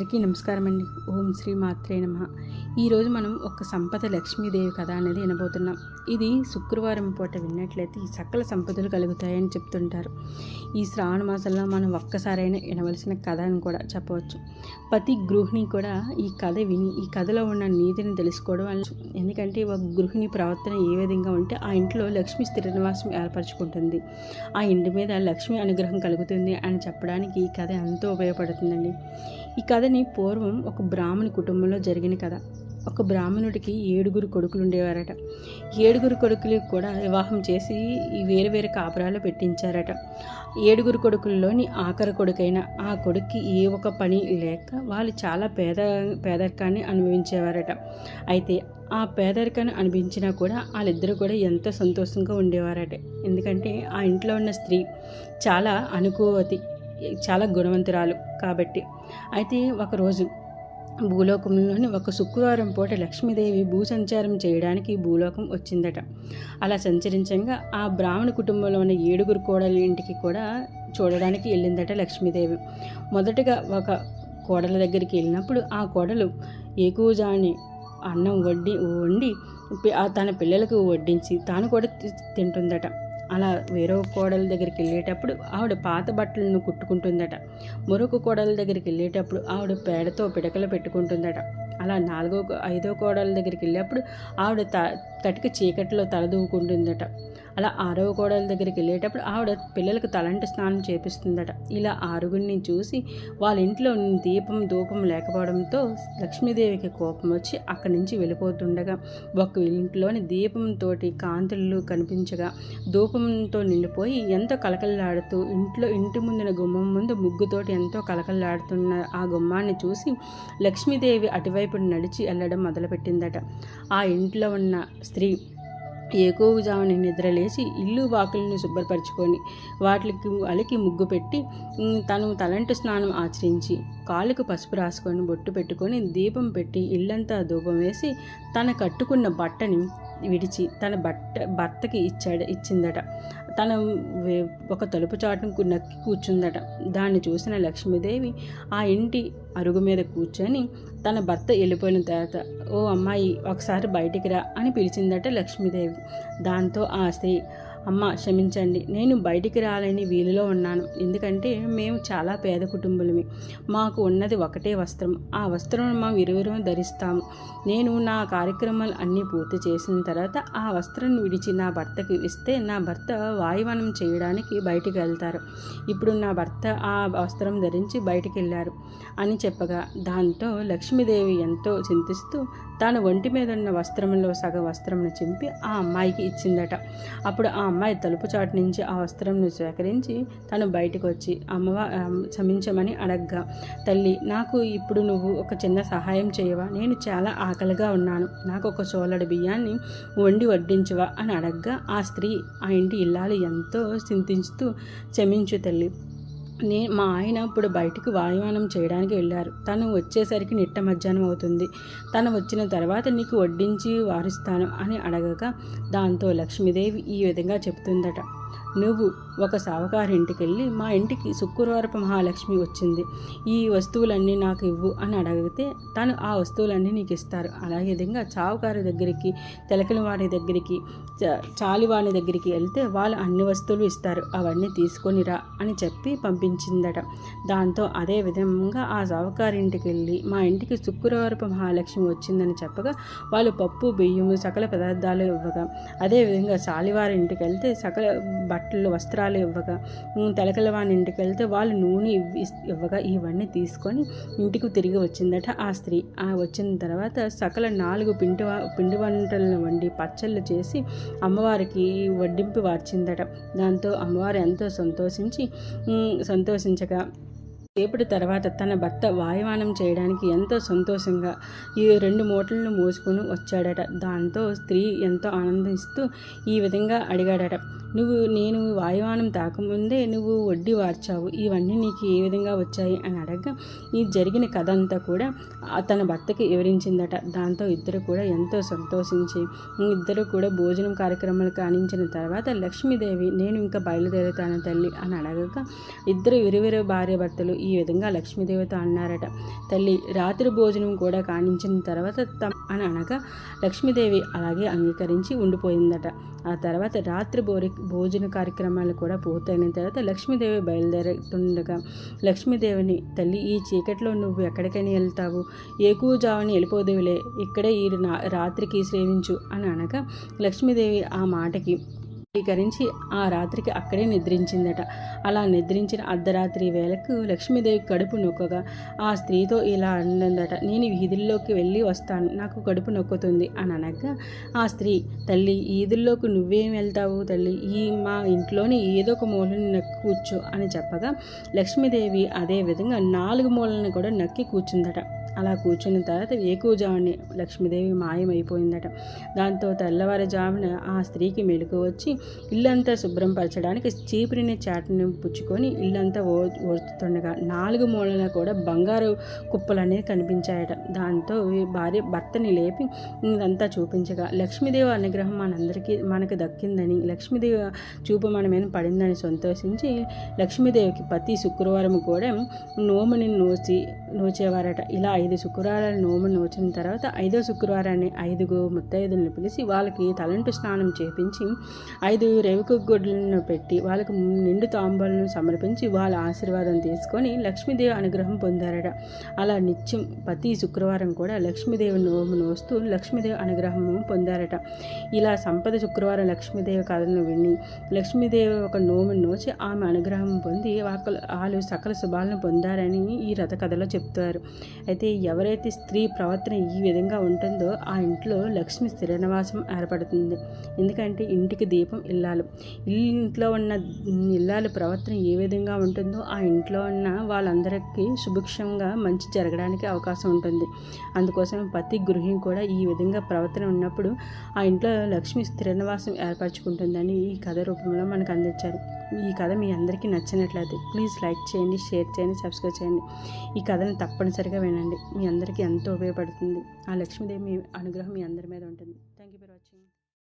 అందరికీ నమస్కారం అండి ఓం శ్రీ మాత్రే నమ. ఈరోజు మనం ఒక సంపద లక్ష్మీదేవి కథ అనేది వినబోతున్నాం. ఇది శుక్రవారం పూట విన్నట్లయితే ఈ సకల సంపదలు కలుగుతాయని చెప్తుంటారు. ఈ శ్రావణ మాసంలో మనం ఒక్కసారైనా వినవలసిన కథ అని కూడా చెప్పవచ్చు. ప్రతి గృహిణి కూడా ఈ కథ విని ఈ కథలో ఉన్న నీతిని తెలుసుకోవడం వల్ల ఎందుకంటే ఒక గృహిణి ప్రవర్తన ఏ విధంగా ఉంటే ఆ ఇంట్లో లక్ష్మి స్థిర నివాసం ఏర్పరచుకుంటుంది. ఆ ఇంటి మీద లక్ష్మి అనుగ్రహం కలుగుతుంది అని చెప్పడానికి ఈ కథ ఎంతో ఉపయోగపడుతుందండి. ఈ కథ కథని పూర్వం ఒక బ్రాహ్మణి కుటుంబంలో జరిగిన కథ. ఒక బ్రాహ్మణుడికి ఏడుగురు కొడుకులు ఉండేవారట. ఏడుగురు కొడుకులకు కూడా వివాహం చేసి వేరు వేరు కాపురాలు పెట్టించారట. ఏడుగురు కొడుకుల్లోని ఆఖరి కొడుకైన ఆ కొడుక్కి ఏ ఒక పని లేక వాళ్ళు చాలా పేద పేదరికాన్ని అనుభవించేవారట. అయితే ఆ పేదరికాన్ని అనిపించినా కూడా వాళ్ళిద్దరూ కూడా ఎంతో సంతోషంగా ఉండేవారట. ఎందుకంటే ఆ ఇంట్లో ఉన్న స్త్రీ చాలా అనుకోవతి చాలా గుణవంతురాలు కాబట్టి. అయితే ఒకరోజు భూలోకంలోని ఒక శుక్రవారం పూట లక్ష్మీదేవి భూ సంచారం చేయడానికి భూలోకం వచ్చిందట. అలా సంచరించగా ఆ బ్రాహ్మణ కుటుంబంలో ఉన్న ఏడుగురు కోడల ఇంటికి కూడా చూడడానికి వెళ్ళిందట లక్ష్మీదేవి. మొదటగా ఒక కోడల దగ్గరికి వెళ్ళినప్పుడు ఆ కోడలు ఏకూజాని అన్నం వడ్డి వండి తన పిల్లలకు వడ్డించి తాను కూడా తి- తింటుందట. అలా వేరే కోడల దగ్గరికి వెళ్ళేటప్పుడు ఆవిడ పాత బట్టలను కుట్టుకుంటుందట. మరొక కోడల దగ్గరికి వెళ్ళేటప్పుడు ఆవిడ పేడతో పిడకలు పెట్టుకుంటుందట. అలా నాలుగో ఐదో కోడల దగ్గరికి వెళ్ళేటప్పుడు ఆవిడ త కటిక చీకట్లో తలదూకుంటుందట. అలా ఆరవ కోడల దగ్గరికి వెళ్ళేటప్పుడు ఆవిడ పిల్లలకు తలంటి స్నానం చేపిస్తుందట. ఇలా ఆరుగురిని చూసి వాళ్ళ ఇంట్లో దీపం ధూపం లేకపోవడంతో లక్ష్మీదేవికి కోపం వచ్చి అక్కడి నుంచి వెళ్ళిపోతుండగా ఒక ఇంట్లోని దీపంతో కాంతులు కనిపించగా ధూపంతో నిండిపోయి ఎంతో కలకల్లాడుతూ ఇంట్లో ఇంటి ముందున గుమ్మం ముందు ముగ్గుతోటి ఎంతో కలకల్లాడుతున్న ఆ గుమ్మాన్ని చూసి లక్ష్మీదేవి అటువైపు నడిచి వెళ్ళడం మొదలుపెట్టిందట. ఆ ఇంట్లో ఉన్న స్త్రీ ఏకోజాముని నిద్రలేసి ఇల్లు వాకిలను శుభ్రపరచుకొని వాటికి అలికి ముగ్గు పెట్టి తను తలంటు స్నానం ఆచరించి కాళ్ళకు పసుపు రాసుకొని బొట్టు పెట్టుకొని దీపం పెట్టి ఇల్లంతా ధూపం వేసి తన కట్టుకున్న బట్టని విడిచి తన బట్ట భర్తకి ఇచ్చాడు ఇచ్చిందట. తన వే- ఒక తలుపు చాటుకు నక్కి కూర్చుందట. దాన్ని చూసిన లక్ష్మీదేవి ఆ ఇంటి అరుగు మీద కూర్చొని తన భర్త వెళ్ళిపోయిన తర్వాత ఓ అమ్మాయి ఒకసారి బయటికి రా అని పిలిచిందట లక్ష్మీదేవి. దాంతో ఆ స్త్రీ అమ్మ క్షమించండి. నేను బయటికి రాలేని వీలులో ఉన్నాను. ఎందుకంటే మేము చాలా పేద కుటుంబులమే. మాకు ఉన్నది ఒకటే వస్త్రం. ఆ వస్త్రం మా ఇరువురం ధరిస్తాము. నేను నా కార్యక్రమాలు అన్నీ పూర్తి చేసిన తర్వాత ఆ వస్త్రం విడిచి నా భర్తకి ఇస్తే నా భర్త వాయువనం చేయడానికి బయటికి వెళ్తారు. ఇప్పుడు నా భర్త ఆ వస్త్రం ధరించి బయటికి వెళ్ళారు అని చెప్పగా దాంతో లక్ష్మీదేవి ఎంతో చింతిస్తూ తన ఒంటి మీద ఉన్న వస్త్రంలో సగ వస్త్రంను చింపి ఆ అమ్మాయికి ఇచ్చిందట. అప్పుడు ఆ అమ్మాయి తలుపు చాటు నుంచి ఆ వస్త్రంను సేకరించి తను బయటకు వచ్చి అమ్మవ క్షమించమని అడగ్గా తల్లి నాకు ఇప్పుడు నువ్వు ఒక చిన్న సహాయం చేయవా? నేను చాలా ఆకలిగా ఉన్నాను. నాకు ఒక చోలడు బియ్యాన్ని వండి వడ్డించవా? అని అడగ్గా ఆ స్త్రీ ఆ ఇంటి ఇల్లాలు ఎంతో చింతిస్తూ క్షమించు తల్లి నే మా ఆయన ఇప్పుడు బయటికి వాయుమానం చేయడానికి వెళ్ళారు. తను వచ్చేసరికి నిట్ట మధ్యాహ్నం అవుతుంది. తను వచ్చిన తర్వాత నీకు వడ్డించి వారిస్తాను అని అడగగా దాంతో లక్ష్మీదేవి ఈ విధంగా చెప్తుందట. నువ్వు ఒక సావకారి ఇంటికి వెళ్ళి మా ఇంటికి శుక్రవారపు మహాలక్ష్మి వచ్చింది. ఈ వస్తువులన్నీ నాకు ఇవ్వు అని అడిగితే తను ఆ వస్తువులన్నీ నీకు ఇస్తారు. అలాగే విధంగా చావుకారి దగ్గరికి తెలకల వారి దగ్గరికి చ- చాలివాని దగ్గరికి వెళ్తే వాళ్ళు అన్ని వస్తువులు ఇస్తారు. అవన్నీ తీసుకొని రా అని చెప్పి పంపించిందట. దాంతో అదే విధంగా ఆ సావుకారి ఇంటికి వెళ్ళి మా ఇంటికి శుక్రవారపు మహాలక్ష్మి వచ్చిందని చెప్పగా వాళ్ళు పప్పు బియ్యము సకల పదార్థాలు ఇవ్వగా అదేవిధంగా చాలివారి ఇంటికి వెళ్తే సకల బట్టలు వస్త్రాలు ఇవ్వగా తెలకల వాని ఇంటికి వెళ్తే వాళ్ళు నూనె ఇవ్వగా ఇవన్నీ తీసుకొని ఇంటికి తిరిగి వచ్చిందట ఆ స్త్రీ. ఆ వచ్చిన తర్వాత సకల నాలుగు పిండి పిండి వంటలను వండి పచ్చళ్ళు చేసి అమ్మవారికి వడ్డింపు వార్చిందట. దాంతో అమ్మవారు ఎంతో సంతోషించి సంతోషించగా సేపటి తర్వాత తన భర్త వాయువానం చేయడానికి ఎంతో సంతోషంగా ఈ రెండు మూటలను మోసుకొని వచ్చాడట. దాంతో స్త్రీ ఎంతో ఆనందిస్తూ ఈ విధంగా అడిగాడట. నువ్వు నేను వాయువానం తాకముందే నువ్వు వడ్డీ వార్చావు. ఇవన్నీ నీకు ఏ విధంగా వచ్చాయి? అని అడగగా ఈ జరిగిన కథ అంతా కూడా తన భర్తకి వివరించిందట. దాంతో ఇద్దరు కూడా ఎంతో సంతోషించి ఇద్దరు కూడా భోజనం కార్యక్రమాలు కానించిన తర్వాత లక్ష్మీదేవి నేను ఇంకా బయలుదేరుతాను తల్లి అని అడగగా ఇద్దరు విరువిరు భార్య భర్తలు ఈ విధంగా లక్ష్మీదేవితో అన్నారట. తల్లి రాత్రి భోజనం కూడా కానించిన తర్వాత తమ అని అనగా లక్ష్మీదేవి అలాగే అంగీకరించి ఉండిపోయిందట. ఆ తర్వాత రాత్రి భోరి భోజన కార్యక్రమాలు కూడా పూర్తయిన తర్వాత లక్ష్మీదేవి బయలుదేరుతుండగా లక్ష్మీదేవిని తల్లి ఈ చీకట్లో నువ్వు ఎక్కడికైనా వెళ్తావు? ఏకూజావని వెళ్ళిపోదేవులే? ఇక్కడే ఈ రాత్రికి సేవించు అని అనగా లక్ష్మీదేవి ఆ మాటకి స్వీకరించి ఆ రాత్రికి అక్కడే నిద్రించిందట. అలా నిద్రించిన అర్ధరాత్రి వేళకు లక్ష్మీదేవి కడుపు నొక్కగా ఆ స్త్రీతో ఇలా అన్నదట నేను వీధుల్లోకి వెళ్ళి వస్తాను నాకు కడుపు నొక్కుతుంది అని అనగా ఆ స్త్రీ తల్లి ఈదుల్లోకి నువ్వేం వెళ్తావు తల్లి? ఈ మా ఇంట్లోని ఏదో ఒక మూలని నక్కి కూర్చో అని చెప్పగా లక్ష్మీదేవి అదే విధంగా నాలుగు మూలని కూడా నక్కి కూర్చుందట. అలా కూర్చున్న తర్వాత ఏకూజాముని లక్ష్మీదేవి మాయమైపోయిందట. దాంతో తెల్లవారుజామున ఆ స్త్రీకి మెలకు వచ్చి ఇల్లంతా శుభ్రం పరచడానికి చీపురిని చాటుని పుచ్చుకొని ఇల్లంతా ఓ ఓడుతుండగా నాలుగు మూలన కూడా బంగారు కుప్పలు అనేవి కనిపించాయట. దాంతో భార్య భర్తని లేపి ఇదంతా చూపించగా లక్ష్మీదేవి అనుగ్రహం మనందరికీ మనకు దక్కిందని లక్ష్మీదేవి చూపు మన మీద పడిందని సంతోషించి లక్ష్మీదేవికి ప్రతి శుక్రవారం కూడా నోముని నోసి నోచేవారట. ఇలా ఐదు శుక్రవారాలు నోము నోచిన తర్వాత ఐదో శుక్రవారాన్ని ఐదుగురు ముత్తైదులను పిలిచి వాళ్ళకి తలంటు స్నానం చేపించి ఐదు రేవుకు గుడ్లను పెట్టి వాళ్ళకు నిండు తాంబూలను సమర్పించి వాళ్ళ ఆశీర్వాదం తీసుకొని లక్ష్మీదేవి అనుగ్రహం పొందారట. అలా నిత్యం ప్రతి శుక్రవారం కూడా లక్ష్మీదేవి నోము నోస్తూ లక్ష్మీదేవి అనుగ్రహం పొందారట. ఇలా సంపద శుక్రవారం లక్ష్మీదేవి కథను విని లక్ష్మీదేవి ఒక నోము నోచి ఆమె అనుగ్రహం పొంది వాళ్ళు సకల శుభాలను పొందారని ఈ రథ కథలో చెప్తారు. అయితే ఎవరైతే స్త్రీ ప్రవర్తన ఈ విధంగా ఉంటుందో ఆ ఇంట్లో లక్ష్మి స్థిర నివాసం ఏర్పడుతుంది. ఎందుకంటే ఇంటికి దీపం ఇల్లాలు. ఇంట్లో ఉన్న ఇల్లాలు ప్రవర్తన ఏ విధంగా ఉంటుందో ఆ ఇంట్లో ఉన్న వాళ్ళందరికీ సుభిక్షంగా మంచి జరగడానికి అవకాశం ఉంటుంది. అందుకోసం ప్రతి గృహిణి కూడా ఈ విధంగా ప్రవర్తన ఉన్నప్పుడు ఆ ఇంట్లో లక్ష్మి స్థిర నివాసం ఏర్పరచుకుంటుందని ఈ కథ రూపంలో మనకు అందించారు. ఈ కథ మీ అందరికీ నచ్చినట్లయితే ప్లీజ్ లైక్ చేయండి షేర్ చేయండి సబ్స్క్రైబ్ చేయండి. ఈ కథను తప్పనిసరిగా వినండి. మీ అందరికీ ఎంతో ఉపయోగపడుతుంది. ఆ లక్ష్మీదేవి మీ అనుగ్రహం మీ అందరి మీద ఉంటుంది.